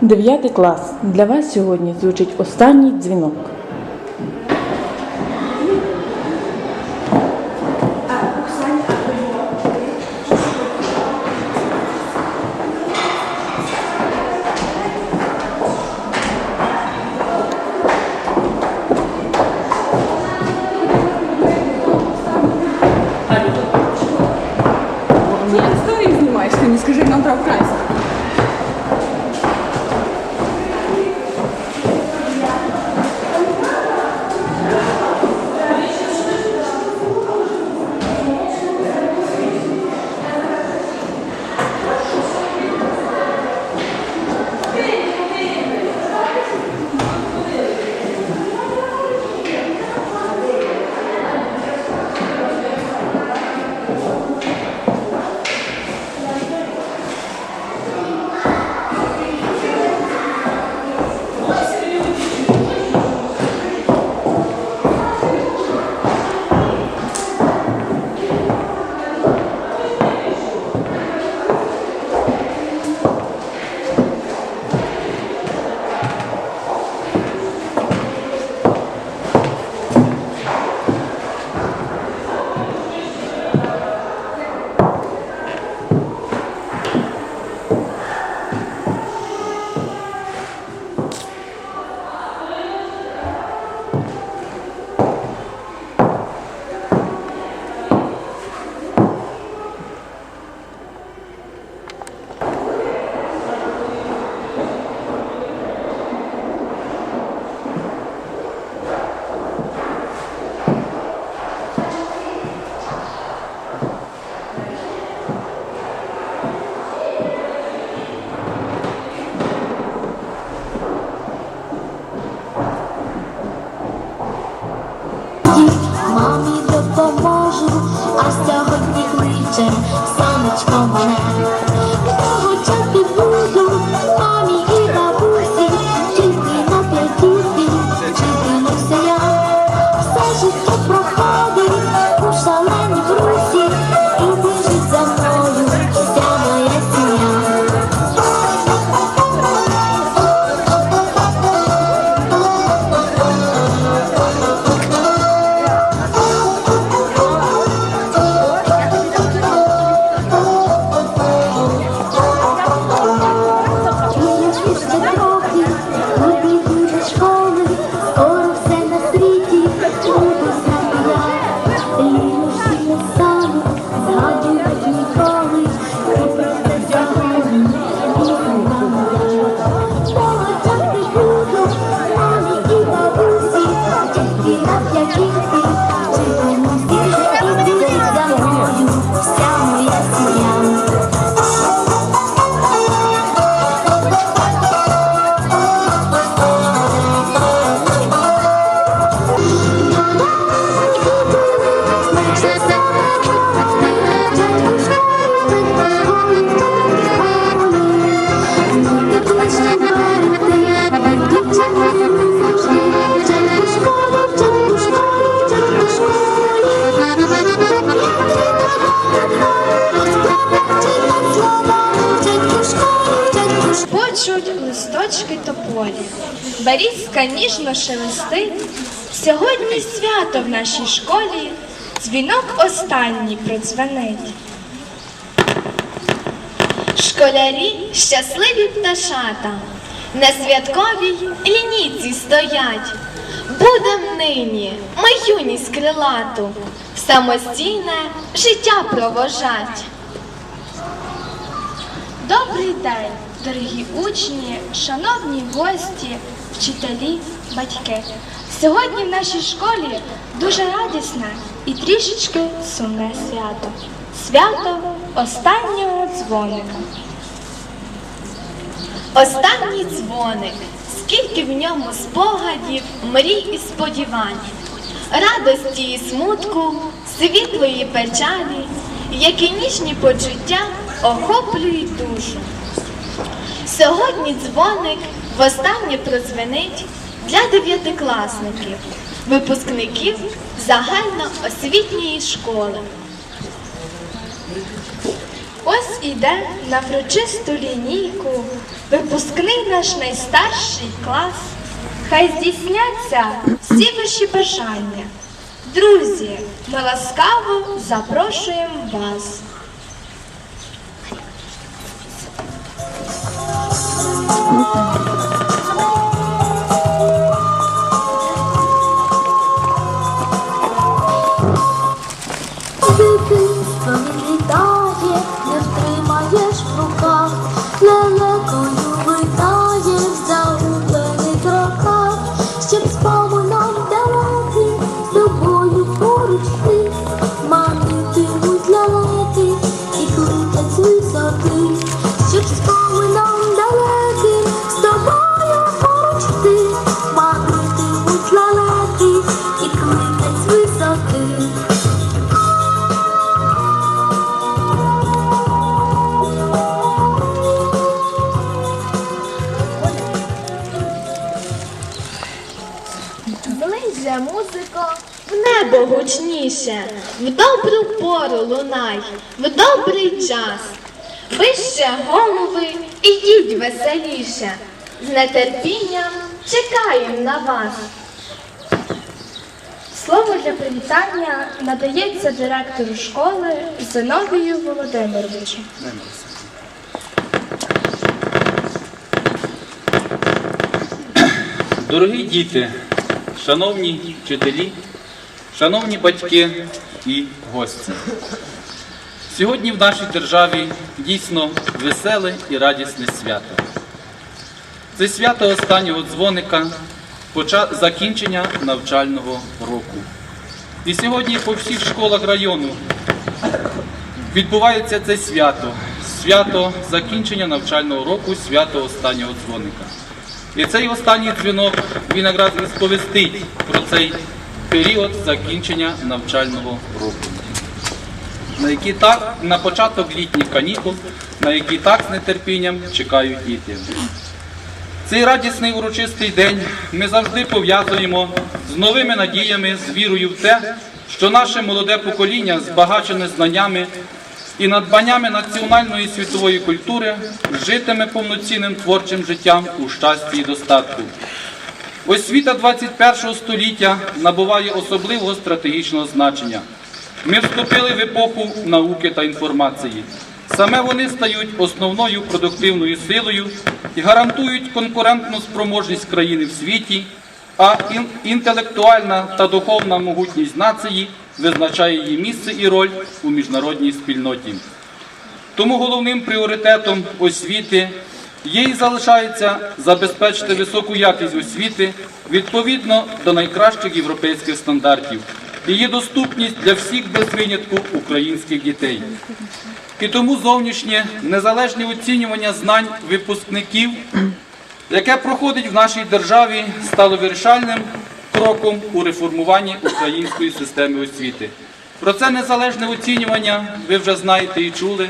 Дев'ятий клас. Для вас сьогодні звучить останній дзвінок. Ти не скажи нам про українську. Почуть листочки тополі, Берізка ніжно шелестить. Сьогодні свято в нашій школі, дзвінок останній продзвенить. Школярі щасливі пташата, на святковій лінійці стоять. Будем нині ми юність крилату, самостійне життя провожать. Добрий день, дорогі учні, шановні гості, вчителі, батьки. Сьогодні в нашій школі дуже радісне і трішечки сумне свято. Свято останнього дзвоника. Останній дзвоник, скільки в ньому спогадів, мрій і сподівань, радості і смутку, світлої печалі, які ніжні почуття охоплюють душу. Сьогодні дзвоник востаннє прозвенить для дев'ятикласників, випускників загальноосвітньої школи. Ось іде на врочисту лінійку випускний наш найстарший клас. Хай здійсняться всі ваші бажання. Друзі, ми ласкаво запрошуємо вас. Super. Ближче, музико, в небо гучніше, в добру пору лунай, в добрий час. Вище голови, ідіть веселіше, з нетерпінням чекаємо на вас. Слово для привітання надається директору школи Зиновію Володимировичу. Дорогі діти, шановні вчителі, шановні батьки і гості. Сьогодні в нашій державі дійсно веселе і радісне свято. Це свято останнього дзвоника, закінчення навчального року. І сьогодні по всіх школах району відбувається це свято, свято закінчення навчального року, свято останнього дзвоника. І цей останній дзвінок він якраз і сповістить про цей період закінчення навчального року, на який так на початок літніх канікул, на який так з нетерпінням чекають діти. Цей радісний урочистий день ми завжди пов'язуємо з новими надіями, з вірою в те, що наше молоде покоління, збагачене знаннями і надбаннями національної світової культури, житиме повноцінним творчим життям у щасті і достатку. Освіта 21 століття набуває особливого стратегічного значення. Ми вступили в епоху науки та інформації. Саме вони стають основною продуктивною силою і гарантують конкурентну спроможність країни в світі, а інтелектуальна та духовна могутність нації визначає її місце і роль у міжнародній спільноті. Тому головним пріоритетом освіти є і залишається забезпечити високу якість освіти відповідно до найкращих європейських стандартів, її доступність для всіх без винятку українських дітей. І тому зовнішнє незалежне оцінювання знань випускників, яке проходить в нашій державі, стало вирішальним кроком у реформуванні української системи освіти. Про це незалежне оцінювання ви вже знаєте і чули,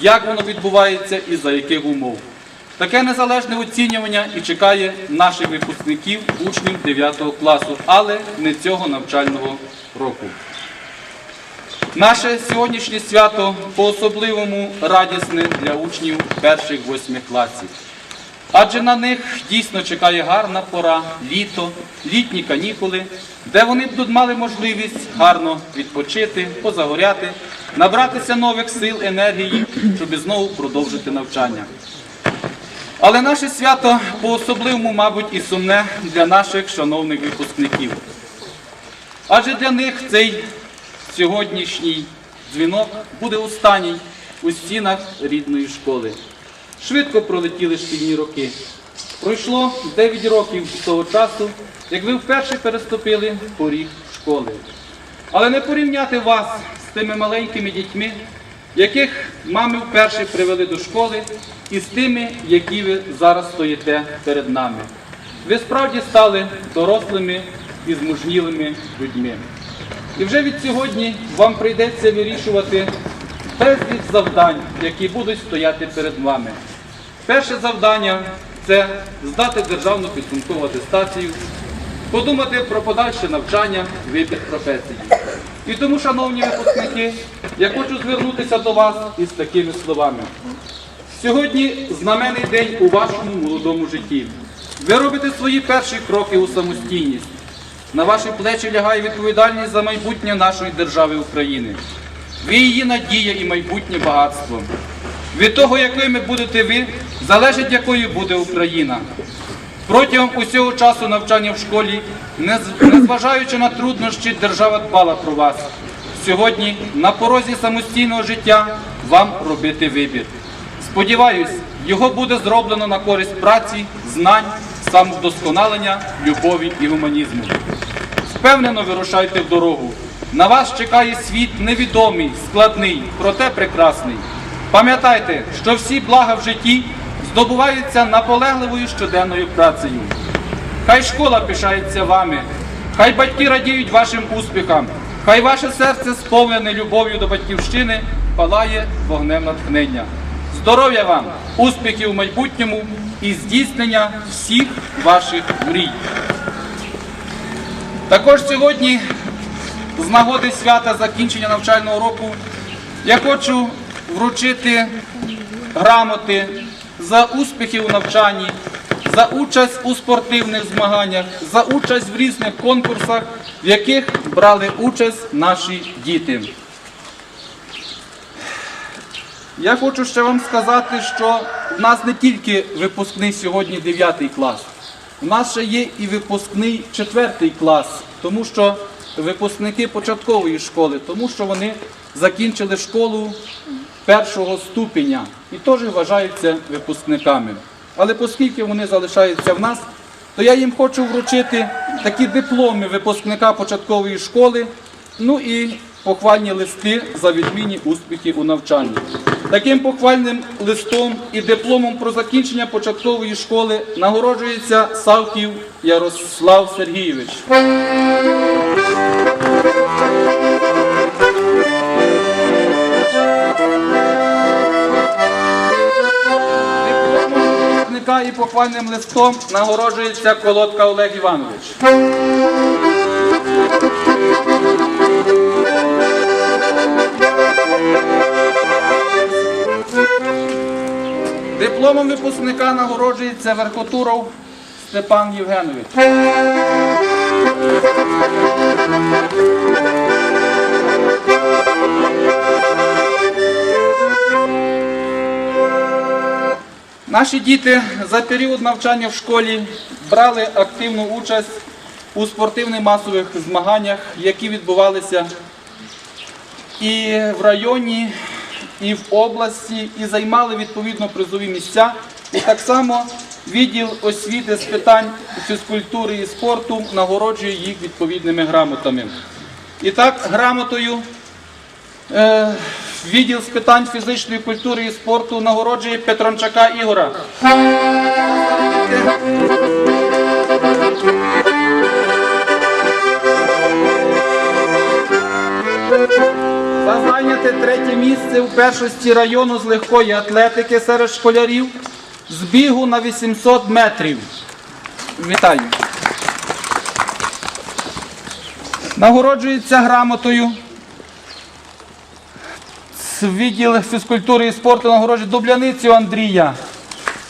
як воно відбувається і за яких умов. Таке незалежне оцінювання і чекає наших випускників, учнів 9 класу, але не цього навчального року. Наше сьогоднішнє свято по-особливому радісне для учнів перших восьмих класів. Адже на них дійсно чекає гарна пора, літо, літні канікули, де вони б мали можливість гарно відпочити, позагоряти, набратися нових сил, енергії, щоб знову продовжити навчання. Але наше свято по-особливому, мабуть, і сумне для наших шановних випускників. Адже для них цей сьогоднішній дзвінок буде останній у стінах рідної школи. Швидко пролетіли шкільні роки. Пройшло 9 років з того часу, як ви вперше переступили поріг школи. Але не порівняти вас з тими маленькими дітьми, яких мами вперше привели до школи, і з тими, які ви зараз стоїте перед нами. Ви справді стали дорослими і змужнілими людьми. І вже від сьогодні вам прийдеться вирішувати безліч завдань, які будуть стояти перед вами. Перше завдання це здати державну підсумкову атестацію, подумати про подальше навчання, вибір професії. І тому, шановні випускники, я хочу звернутися до вас із такими словами. Сьогодні знаменний день у вашому молодому житті. Ви робите свої перші кроки у самостійність. На ваші плечі лягає відповідальність за майбутнє нашої держави України. Ви її надія і майбутнє багатство. Від того, якими будете ви, залежить, якою буде Україна. Протягом усього часу навчання в школі, незважаючи на труднощі, держава дбала про вас. Сьогодні на порозі самостійного життя вам робити вибір. Сподіваюсь, його буде зроблено на користь праці, знань, самовдосконалення, любові і гуманізму. Впевнено вирушайте в дорогу. На вас чекає світ невідомий, складний, проте прекрасний. Пам'ятайте, що всі блага в житті здобуваються наполегливою щоденною працею. Хай школа пишається вами, хай батьки радіють вашим успіхам, хай ваше серце сповнене любов'ю до батьківщини палає вогнем натхнення. Здоров'я вам, успіхів у майбутньому і здійснення всіх ваших мрій. Також сьогодні, з нагоди свята закінчення навчального року, я хочу вручити грамоти за успіхи у навчанні, за участь у спортивних змаганнях, за участь в різних конкурсах, в яких брали участь наші діти. Я хочу ще вам сказати, що в нас не тільки випускний сьогодні 9 клас, у нас ще є і випускний 4 клас, тому що випускники початкової школи, тому що вони закінчили школу першого ступеня і теж вважаються випускниками. Але оскільки вони залишаються в нас, то я їм хочу вручити такі дипломи випускника початкової школи, ну і похвальні листи за відмінні успіхи у навчанні. Таким похвальним листом і дипломом про закінчення початкової школи нагороджується Савків Ярослав Сергійович. Похвальним листом нагороджується Колодка Олег Іванович. Дипломом випускника нагороджується Верхотуров Степан Євгенович. Наші діти за період навчання в школі брали активну участь у спортивних масових змаганнях, які відбувалися і в районі, і в області, і займали відповідно призові місця. І так само відділ освіти з питань фізкультури і спорту нагороджує їх відповідними грамотами. І так, грамотою е, відділ з питань фізичної культури і спорту нагороджує Петрончака Ігора. За зайняте третє місце у першості району з легкої атлетики серед школярів з бігу на 800 метрів. Вітаю. Нагороджується грамотою. Відділ фізкультури і спорту нагороджує Дубляницю Андрія.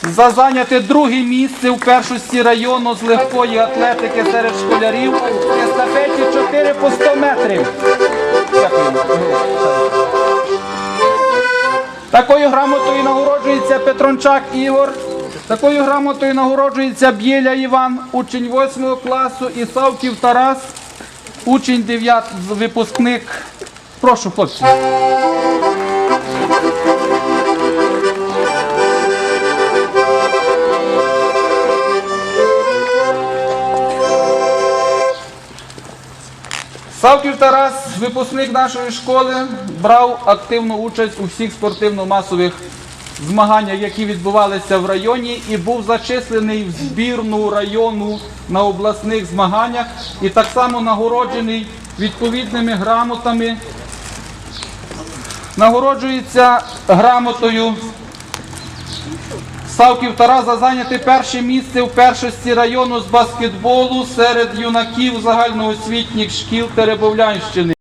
За зайняте друге місце у першості району з легкої атлетики серед школярів в естафеті 4 по 100 метрів. Такою грамотою нагороджується Петрончак Ігор. Такою грамотою нагороджується Бєля Іван, учень 8 класу, і Савків Тарас, учень 9 випускник. Прошу, хлопці. Савків Тарас, випускник нашої школи, брав активну участь у всіх спортивно-масових змаганнях, які відбувалися в районі, і був зачислений в збірну району на обласних змаганнях і так само нагороджений відповідними грамотами. Нагороджується грамотою Савків Тараса за зайняти перше місце в першості району з баскетболу серед юнаків загальноосвітніх шкіл Теребовлянщини.